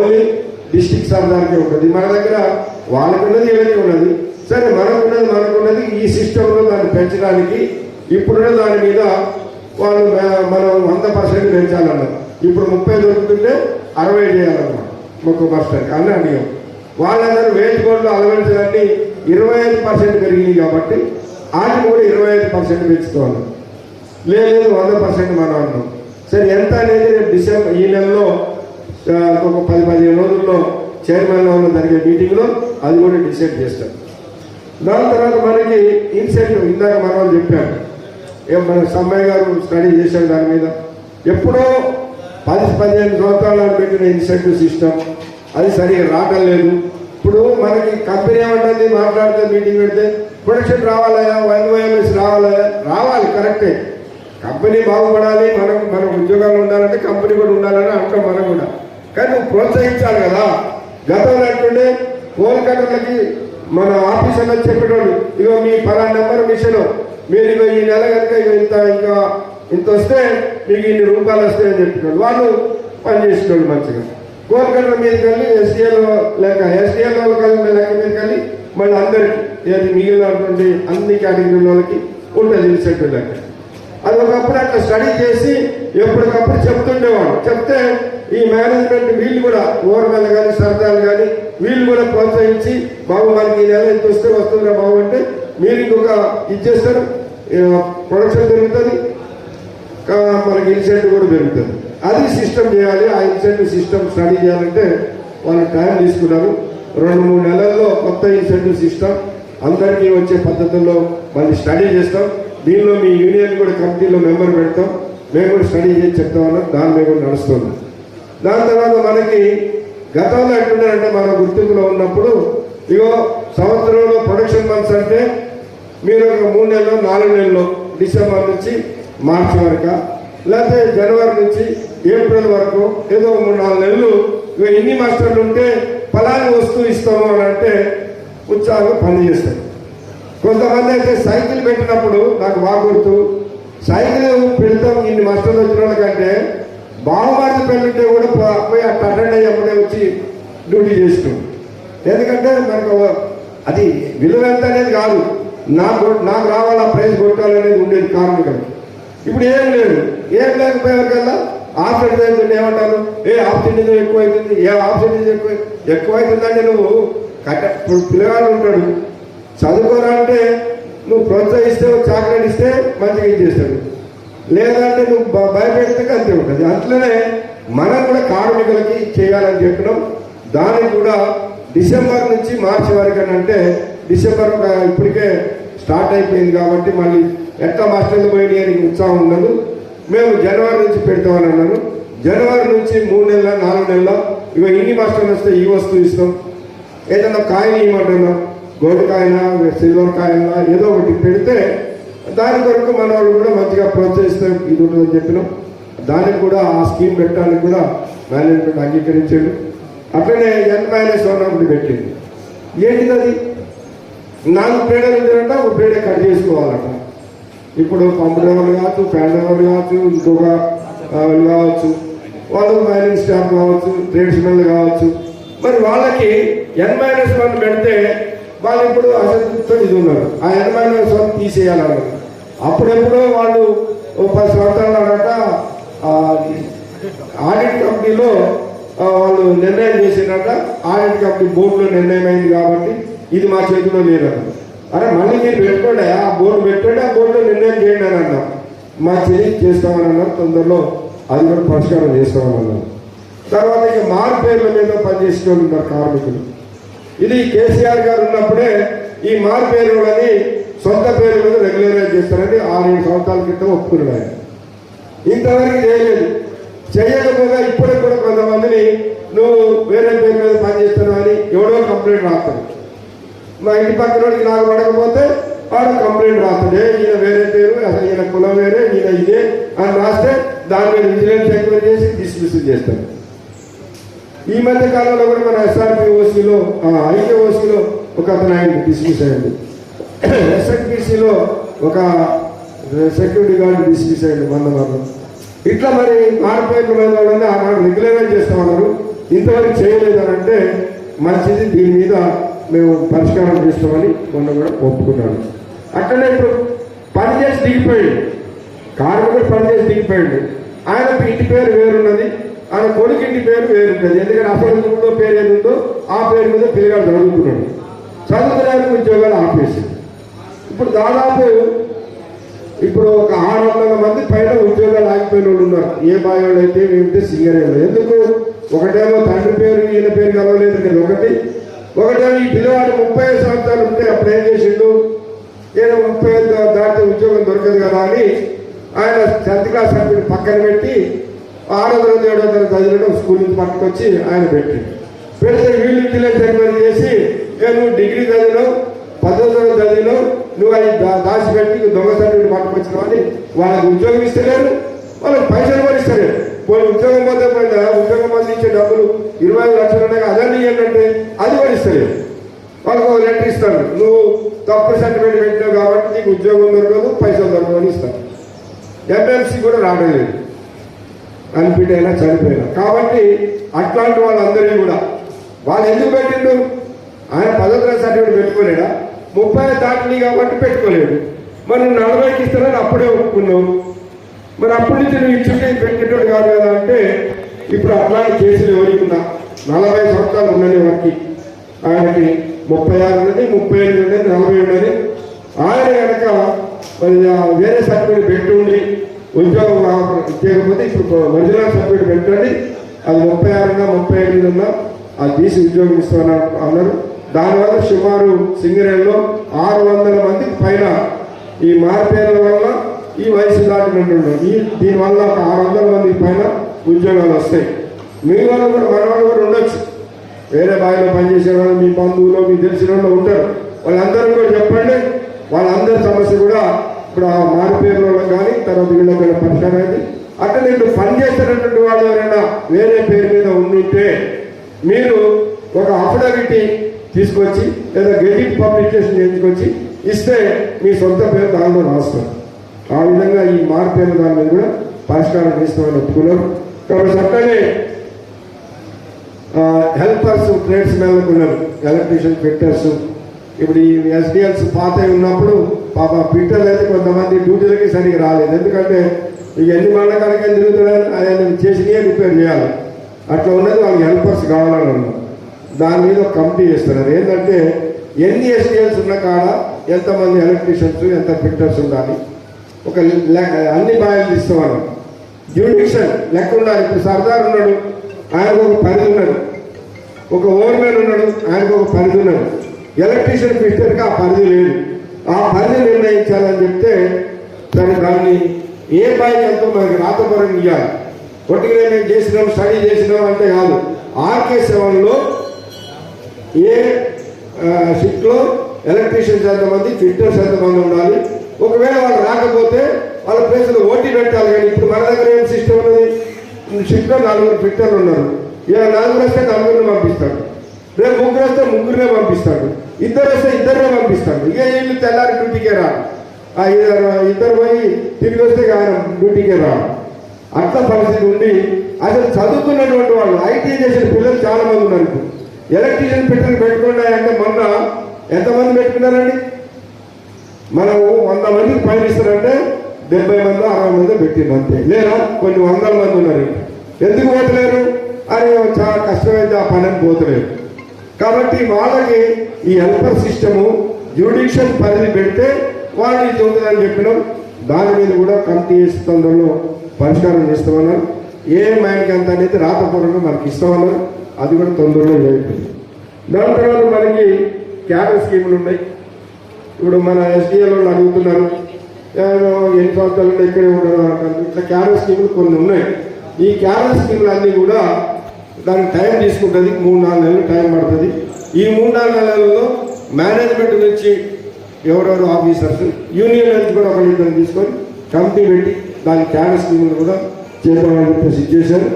Only district సర్దార్కే ఉంటుంది మన దగ్గర వాళ్ళకున్నది వీళ్ళకి ఉన్నది. సరే మనకున్నది మనకున్నది ఈ సిస్టంలో దాన్ని పెంచడానికి ఇప్పుడున్న దాని మీద వాళ్ళు మనం వంద పర్సెంట్ పెంచాలన్నారు. ఇప్పుడు ముప్పై దొరుకుతుంటే అరవై చేయాలన్నమాట ఒక్క పర్సెంట్ అని అడిగాం వాళ్ళందరూ వేజ్ కోట్లు అలవెన్స్లన్నీ ఇరవై ఐదు పర్సెంట్ పెరిగినాయి కాబట్టి వాటిని కూడా ఇరవై ఐదు పర్సెంట్ పెంచుకోవాలి. లేదు వంద పర్సెంట్ మనం అన్నాం. సరే ఎంత అనేది రేపు డిసెంబర్ ఈ నెలలో ఒక పది పదిహేను రోజుల్లో చైర్మన్లో జరిగే మీటింగ్లో అది కూడా డిసైడ్ చేస్తాం దాని తర్వాత మనకి ఇన్సెంటివ్ ఇందాక మనం చెప్పాము చెప్పారు ఏం మన సమ్మయ్య గారు స్టడీ చేశారు దాని మీద. ఎప్పుడో పది పదిహేను సంవత్సరాలు పెట్టిన ఇన్సెంటివ్ సిస్టమ్. అది సరిగా రావటం లేదు. ఇప్పుడు మనకి కంపెనీ ఏమంటుంది? మాట్లాడితే మీటింగ్ పెడితే ప్రొడక్షన్ రావాలయా వన్ వైఎంఎస్ రావాలయా రావాలి కరెక్టే. కంపెనీ బాగుపడాలి మనం మన ఉద్యోగాలు ఉండాలంటే కంపెనీ కూడా ఉండాలని అంటాం మనం కూడా. కానీ నువ్వు ప్రోత్సహించాలి కదా. గతంలో అంటుండే కోల్కతాలకి మన ఆఫీసర్లో చెప్పేటోడు ఇగో మీ పలానా నెంబర్ మిషన్. మీరు ఇగో ఈ నెల కనుక ఇగో ఇంత ఇంకా ఇంత వస్తే మీకు ఇన్ని రూపాయలు వస్తాయని చెప్పినాడు వాళ్ళు పనిచేసేటోళ్ళు మంచిగా. కోల్కతా మీద కానీ ఎస్డిఎల్ లేక ఎస్డిఎల్ వాళ్ళకి లెక్క మీద కానీ మళ్ళీ అందరికి ఏది మిగిలినటువంటి అన్ని కేటగిరీల వాళ్ళకి ఉంటుంది ఇన్సెంటివ్ లెక్క. అది ఒకప్పుడు అట్లా స్టడీ చేసి ఎప్పటికప్పుడు చెప్తుండేవాడు చెప్తే ఈ మేనేజ్మెంట్ వీళ్ళు కూడా ఓర్మల్ కానీ సరదాలు కానీ వీళ్ళు కూడా ప్రోత్సహించి బాబు మనకి ఈ నెల ఎంత వస్తే వస్తుందా బాబు అంటే మీరు ఇంకొక ఇచ్చేస్తారు ప్రొడక్షన్ పెరుగుతుంది కా- మనకి ఇన్సెంటివ్ కూడా పెరుగుతుంది. అది సిస్టమ్ చేయాలి ఆ ఇన్సెంటివ్ సిస్టమ్ స్టడీ చేయాలంటే వాళ్ళు టైం తీసుకున్నారు రెండు మూడు నెలల్లో కొత్త ఇన్సెంటివ్ సిస్టమ్ అందరికీ వచ్చే పద్ధతుల్లో మళ్ళీ స్టడీ చేస్తాం. దీనిలో మీ యూనియన్ కూడా కమిటీలో మెంబర్ పెడతాం. మేము కూడా స్టడీ చేసి చెప్తామన్నాం దాని మీద కూడా నడుస్తుంది. దాని తర్వాత మనకి గతంలో ఎట్లున్నారంటే మన గుర్తింపులో ఉన్నప్పుడు ఇగో సంవత్సరంలో ప్రొడక్షన్ మంత్స్ అంటే మీరు ఒక మూడు నెలలు నాలుగు నెలలు డిసెంబర్ నుంచి మార్చి వరకు లేకపోతే జనవరి నుంచి ఏప్రిల్ వరకు ఏదో మూడు నాలుగు నెలలు ఇక ఎన్ని మాస్టర్లు ఉంటే ఫలాన్ని వస్తువు ఇస్తాము అని అంటే ఉత్సాహంగా పనిచేస్తారు కొంతమంది అయితే సైకిల్ పెట్టినప్పుడు నాకు బాగుర్తు సైకిల్ పెడతాం ఇన్ని మాస్టర్లు వచ్చిన వాళ్ళకంటే హాస్పిటల్ ఉంటే కూడా పోయి అట్లా అటెండ్ అయ్యప్పుడే వచ్చి డ్యూటీ చేస్తున్నాం ఎందుకంటే మనకు అది విలువ ఎంత అనేది కాదు. నాకు నాకు రావాలా ప్రైజ్ కొట్టాలనేది ఉండేది కార్మికులు ఇప్పుడు ఏం లేదు. ఏం లేకపోయేకల్లా ఆఫ్సెట్ అవుతుంది ఏమంటారు? ఏ ఆఫ్సెట్ ఎక్కువైతుంది ఏ ఆఫ్సెట్ ఎక్కువ ఎక్కువైతుందంటే నువ్వు కట్ట ఇప్పుడు పిల్లగాడు ఉంటాడు. చదువుకోరా అంటే నువ్వు ప్రోత్సహిస్తే చాక్లెట్ ఇస్తే మంచిగా ఇది చేస్తాడు? లేదంటే నువ్వు భ- భయపెడితే అంతే ఉంటుంది. అట్లనే మనం కూడా కార్మికులకి చేయాలని చెప్పినాం. దానికి కూడా డిసెంబర్ నుంచి మార్చి వరకు అని అంటే డిసెంబర్ ఇప్పటికే స్టార్ట్ అయిపోయింది కాబట్టి మళ్ళీ ఎట్లా మాస్టర్లు పోయింది అని ఉత్సాహం ఉండదు మేము జనవరి నుంచి పెడతామని అన్నాను. జనవరి నుంచి మూడు నెలల నాలుగు నెలల ఇక ఇన్ని మాస్టర్లు వస్తే ఈ వస్తువు ఇస్తాం. ఏదైనా కాయని ఇవ్వమంటున్నాం గోల్డ్ కాయన సిల్వర్ కాయన ఏదో ఒకటి పెడితే దాని కొరకు మన వాళ్ళు కూడా మంచిగా ప్రోత్సహిస్తాం ఇది ఉంటుందని చెప్పినాం. దానికి కూడా ఆ స్కీమ్ పెట్టడానికి కూడా మేనేజ్మెంట్ అంగీకరించాడు. అట్లనే ఎన్ మైనస్ వన్ ఒకటి పెట్టింది. ఏంటిది అది? నాలుగు పేడలు ఉందంటే ఒక పేడ కట్ చేసుకోవాలట. ఇప్పుడు పంపడేవాళ్ళు కావచ్చు ఫ్యాన్ కావచ్చు ఇంకొక వాళ్ళు కావచ్చు వాళ్ళు మైనింగ్ స్టాఫ్ కావచ్చు ట్రేడ్స్మెన్లు కావచ్చు. మరి వాళ్ళకి ఎన్ మైనస్ వన్ పెడితే వాళ్ళు ఇప్పుడు అసలు ఇది ఉన్నారు ఆ ఎన్ మైనస్ వన్ తీసేయాలన్నారు. అప్పుడెప్పుడో వాళ్ళు ఓ పది సంవత్సరాలు అనట ఆడిట్ కంపెనీలో వాళ్ళు నిర్ణయం చేసినట్ట ఆడిట్ కంపెనీ బోర్డులో నిర్ణయం అయింది కాబట్టి ఇది మా చేతిలో లేదన్నారు అరే మళ్ళీ మీరు పెట్టుకోండి ఆ బోర్డు పెట్టండి ఆ బోర్డులో నిర్ణయం చేయండి అని అన్నాం మా చేతి చేస్తామని అన్నారు తొందరలో అది కూడా పరిష్కారం చేస్తామని అన్నారు. తర్వాత ఇక మారు పేర్ల మీద పనిచేసిన వాళ్ళు ఉన్నారు కార్మికులు. ఇది కేసీఆర్ గారు ఉన్నప్పుడే ఈ మారు పేరులని సొంత పేరు మీద రెగ్యులరైజ్ చేస్తారని ఆరేడు సంవత్సరాల క్రితం ఒప్పుకున్నాడు ఇంతవరకు చేయలేదు. చేయకపోగా ఇప్పుడు కూడా కొంతమందిని నువ్వు వేరే పేరు మీద పనిచేస్తున్నావు అని ఎవడో కంప్లైంట్ రాస్తాడు. మా ఇంటి పక్కన వాడికి నాకు పడకపోతే వాడు కంప్లైంట్ రాస్తాడు. ఈయన వేరే పేరు అసలు ఈయన కులం వేరే ఈయన ఇదే అని రాస్తే దాని మీద విజిలెన్స్ ఎంక్వైరీ చేసి డిస్మిస్ చేస్తాడు. ఈ మధ్య కాలంలో కూడా మన ఎస్ఆర్పి ఓసీలో ఐకే ఓసీలో ఒక అతను ఆయన డిస్మిస్ అయ్యింది ఎస్ఎన్పిసిలో ఒక సెక్యూరిటీ గార్డ్ డిస్మిస్ అయ్యింది ఇట్లా మరి మార్పేట్ల మీద వాళ్ళని ఆనాడు రెగ్యులరైజ్ చేస్తామన్నారు ఇంతవరకు చేయలేదనంటే మంచిది దీని మీద మేము పరిష్కారం చేస్తామని మొన్న కూడా ఒప్పుకున్నాను. అట్లనే ఇప్పుడు పని చేసి దిగిపోయాడు. కార్మికుడు పని చేసి దిగిపోయాడు. ఆయన ఇంటి పేరు వేరున్నది. ఆయన కొడుకు ఇంటి పేరు వేరుంటుంది. ఎందుకంటే అసలు పేరు ఏది ఉందో ఆ పేరు మీద పిల్లగాడు చదువుకున్నాడు చదువుకునే ఉద్యోగాలు ఆపేసి ఇప్పుడు దాదాపు ఇప్పుడు ఒక ఆరు వందల మంది పైన ఉద్యోగాలు ఆగిపోయిన వాళ్ళు ఉన్నారు. ఏ బాయోడు అయితే ఏమిటి సింగరేళ్ళు ఎందుకు? ఒకటేమో తండ్రి పేరు ఈయన పేరు కలవలేదు కదా ఒకటి. ఒకటేమో ఈ పిల్లవాడు ముప్పై ఐదు సంవత్సరాలు ఉంటే అప్పుడు ఏం చేసిండు? నేను ముప్పై ఐదు దాటితే ఉద్యోగం దొరకదు కదా అని ఆయన టెన్త్ క్లాస్ సర్టిఫికేట్ పక్కన పెట్టి ఆరో తరగతి ఏడో తరగతి చదివిన స్కూల్ నుంచి పట్టుకొచ్చి ఆయన పెట్టి పెడితే వీళ్ళు ఇంటిలో చేసి నేను డిగ్రీ చదివినావు? పదో తరగతి నువ్వు అది దా- దాచిపెట్టి నువ్వు దొంగ సర్టిఫికేట్ పట్టుకొచ్చినావు అని వాళ్ళకి ఉద్యోగం ఇస్తలేరు వాళ్ళకి పైసలు కూడా ఇస్తలేరు. పోయి ఉద్యోగం పోతే పోయినా ఉద్యోగం మంది ఇచ్చే డబ్బులు ఇరవై లక్షలు ఉన్నాయి అదన్నీ ఏంటంటే అది కూడా ఇస్తలేరు. వాళ్ళకు ఒక లెటర్ ఇస్తారు నువ్వు తప్పు సర్టిఫికేట్ పెట్టినావు కాబట్టి నీకు ఉద్యోగం దొరకదు పైసలు దొరకదు అని ఇస్తారు. ఎంఎంసీ కూడా రావడం లేదు. అన్ఫిట్ అయినా చనిపోయినా. కాబట్టి అట్లాంటి వాళ్ళందరినీ కూడా వాళ్ళు ఎందుకు పెట్టిండు ఆయన పదవ సర్టిఫికేట్ పెట్టుకోలేడా? ముప్పై దాటిని కాబట్టి పెట్టుకోలేదు. మరి నలభైకి ఇస్తానని అప్పుడే ఒప్పుకున్నాం. మరి అప్పటి నుంచి నువ్వు ఇచ్చుంటే పెట్టేటోడు కాదు కదా అంటే ఇప్పుడు అట్లాంటి కేసులు ఎవరికి ఉన్నా? నలభై సంవత్సరాలు ఉన్నది వారికి ఆయనకి ముప్పై ఆరు ఉన్నది ముప్పై ఏడు ఉన్నది నలభై ఉన్నది. ఆయన కనుక మరి వేరే సర్టిఫికేట్ పెట్టి ఉండి ఉద్యోగం రావ- ఇప్పుడు ఒరిజినల్ సర్టిఫికేట్ పెట్టండి. అది ముప్పై ఆరున్నా ముప్పై ఎనిమిది ఉన్నా అది తీసి ఉద్యోగం ఇస్తామని అన్నారు దానివల్ల సుమారు సింగరేణిలో ఆరు వందల మందికి పైన ఈ మార్పేర్ల వల్ల ఈ వయసు దాటినట్టు ఈ దీనివల్ల ఒక ఆరు వందల మందికి పైన ఉద్యోగాలు వస్తాయి. మీ వాళ్ళు కూడా మన వాళ్ళు కూడా ఉండొచ్చు. వేరే బావిలో పనిచేసే వాళ్ళు మీ బంధువులు మీ తెలిసిన వాళ్ళు ఉంటారు. వాళ్ళందరూ కూడా చెప్పండి. వాళ్ళందరి సమస్య కూడా ఇప్పుడు ఆ మారుపేరు వాళ్ళకి కానీ తర్వాత వీళ్ళకి పరిష్కారం అయింది అట్లా నేను పని వాళ్ళు ఎవరైనా వేరే పేరు మీద ఉండుంటే మీరు ఒక అఫిడవిట్ తీసుకొచ్చి లేదా గెజిట్ పబ్లికేషన్ చేయించుకొచ్చి ఇస్తే మీ సొంత పేరు దానిలో రాస్తారు ఆ విధంగా ఈ మార్పేరు దాని మీద కూడా పరిష్కారం చేస్తామని ఒప్పుకున్నారు కాబట్టి చక్కనే హెల్పర్స్ ట్రేడ్స్ మెన్లకు ఉన్నారు. ఎలక్ట్రీషియన్ ఫిట్టర్స్ ఇప్పుడు ఈ ఎస్డిఎల్స్ పాత ఉన్నప్పుడు పాప ఫిట్టర్లు అయితే కొంతమంది డ్యూటీలకి సరిగ్గా రాలేదు. ఎందుకంటే ఇక ఎన్ని మండకాలకి తిరుగుతున్నాడు ఆయన చేసినవి రిపేర్ చేయాలి. అట్లా ఉన్నది వాళ్ళకి హెల్పర్స్ కావాలని అన్నారు. దాని మీద ఒక కమిటీ చేస్తున్నారు ఏంటంటే ఎన్ని ఎస్టీఎల్స్ ఉన్న కాడ ఎంతమంది ఎలక్ట్రీషియన్స్ ఎంత ఫిట్టర్స్ ఉండాలి? ఒక అన్ని బాయలు తీసుకోవాలి జ్యూడిక్షన్ లెక్క ఉండాలి ఇప్పుడు సర్దార్ ఉన్నాడు ఆయనకు ఒక పరిధి ఉన్నాడు ఒక ఓవర్మెన్ ఉన్నాడు ఆయనకు ఒక పరిధి ఉన్నాడు ఎలక్ట్రీషియన్ ఫిట్టర్కి ఆ పరిధి లేదు. ఆ పరిధి నిర్ణయించాలని చెప్తే సరే దాన్ని ఏ బాయి ఎంతో మనకి రాతపరంగా ఇవ్వాలి కొట్టుకునే మేము చేసినాం స్టడీ చేసినాం అంటే కాదు. ఆర్కే సెవెన్లో ఏ షిఫ్ట్లో ఎలక్ట్రీషియన్స్ ఎంతమంది ఫిట్టర్స్ ఎంతమంది ఉండాలి. ఒకవేళ వాళ్ళు రాకపోతే వాళ్ళ ప్లేస్లో ఓటీ పెట్టాలి. కానీ ఇప్పుడు మన దగ్గర ఏం సిస్టమ్ ఉన్నది? షిఫ్ట్లో నలుగురు ఫిట్టర్లు ఉన్నారు. ఇలా నలుగురు వస్తే నలుగురిని పంపిస్తాడు రేపు ముగ్గురు వస్తే ముగ్గురినే పంపిస్తాడు ఇద్దరు వస్తే ఇద్దరినే పంపిస్తాడు ఇక వీళ్ళు తెల్లారి డ్యూటీకే రాడు ఆ ఇద్దరు ఇద్దరు పోయి తిరిగి వస్తే ఆయన డ్యూటీకే రాడు అట్లా పరిస్థితి ఉండి అసలు చదువుకున్నటువంటి వాళ్ళు ఐటీ చేసిన పిల్లలు చాలా మంది ఉన్నారు ఇప్పుడు. ఎలక్ట్రీషియన్ పెట్టిన పెట్టుకోండి అంటే మొన్న ఎంతమంది పెట్టుకున్నారండి? మనం వంద మందికి పైన ఇస్తారంటే డెబ్బై మంది అరవై మంది పెట్టింది అంతే. లేదా కొన్ని వందల మంది ఉన్నారు. ఎందుకు పోతలేరు? అని చాలా కష్టమైతే ఆ పని పోతలేరు. కాబట్టి వాళ్ళకి ఈ హెల్పర్ సిస్టము జ్యుడిషియల్ పరిధి పెడితే వాళ్ళు ఇది ఉంటుందని చెప్పినాం. దాని మీద కూడా కమిటీ తొందరలో పరిష్కారం చేస్తామన్నారు. ఏ మైండ్కి ఎంత అనేది రాతపూర్వకంగా మనకి ఇస్తామన్నారు. అది కూడా తొందరలో ఇదైపోయింది. దాని తర్వాత మనకి క్యాడర్ స్కీములు ఉన్నాయి. ఇప్పుడు మన ఎస్డిఎల్ వాళ్ళు అడుగుతున్నారు ఎన్ని సంవత్సరాలు ఇక్కడే ఉండడం అంటారు. ఇట్లా క్యాడర్ స్కీములు కొన్ని ఉన్నాయి. ఈ క్యాడర్ స్కీములు అన్నీ కూడా దానికి టైం తీసుకుంటుంది మూడు నాలుగు నెలలు టైం పడుతుంది. ఈ మూడు నాలుగు నెలల్లో మేనేజ్మెంట్ నుంచి ఎవరెవరు ఆఫీసర్స్ యూనియన్ నుంచి కూడా ఒకరిద్దరు తీసుకొని కమిటీ పెట్టి దాని క్యాడర్ స్కీములు కూడా చేద్దామని చెప్పేసి చేశారు.